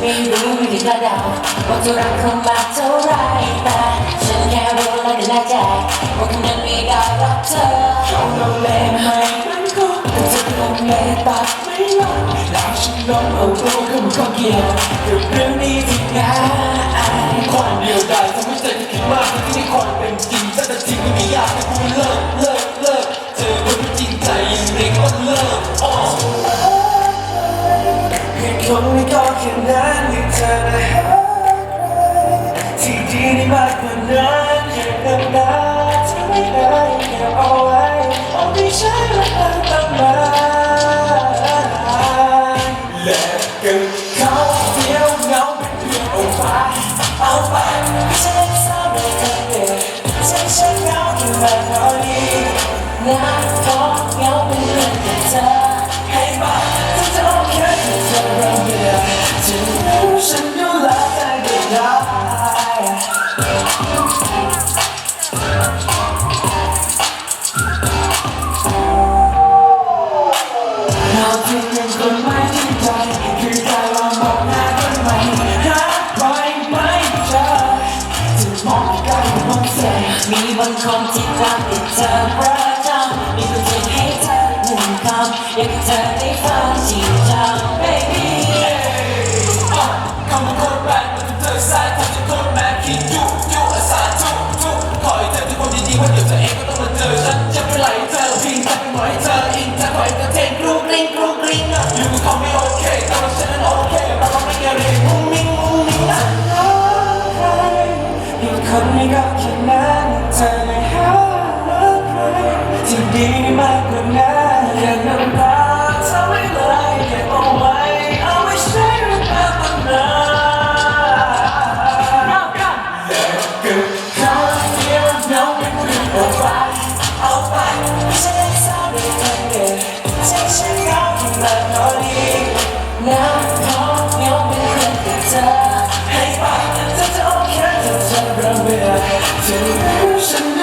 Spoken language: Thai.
ไม่รู้ด้กระเดาว่าจะรักเขามากเท่าไรแต่ฉันแค่รู้และก็แน่ใจว่าคงยังไม่ได้รักเธอเขาลงเลไม่มันก็แต่เธอลงเลตัดไม่ลงแล้วฉันลงเอาตัวเข้ามาข้อเกี่ยวกับเรื่องนี้ที่ง่ายคนเดียวได้ทำให้ใจที่ ไม่อยากให้คุณเลิกเลิกเลิกเธอคนที่จริงใจยังเด็กก็เลิกอ๋อเหตุผลไม่ก็แค่นั้นที่เธอได้หาที่ดีได้มากกว่านั้นแค่น้ำตาเธอไม่ได้เก็บเอาไว้เอาไม่ใช่เวลาตั้งนาและกัน มาเท่านี้นะขอเหงาเป็นเรื่องกับเธอให้มาเธอจะโอเคที่เธอเริ่มเบื่อจะรู้ฉันดูแลใจได้ได้เราเพียงเป็นคนไม่ที่ใจคือการลองมองหน้ากันใหม่หาใครไม่เจอจะมองใกล้มองเสีย มีบางคนที่ตามติดเธอประจำมีคนที่ให้เธอหนึ่งคำอยากให้เธอได้ฟังจริงจัง baby คำว่าโคตรแบนมันเธอสายทำจะโคตรแมนคิดยุ่ยุ่อาสาทุกทุกขอให้เธอทุกคนดีๆว่าเดี๋ยวเธอเองก็ต้องมาเจอฉันจะไม่ไหลเธอพิงจะไปหมอยเธออิงจะคอยเธอเทงกรุกกริ้งกรุ คนนี้ก็แค่นั้นเธอไม่หาใครที่ดีมากกว่านั้นแค่น้ำตาเธอไม่เลยเก็บเอาไว้เอาไว้ใช้เวลาตั้งนานเขาเจะเริ่ม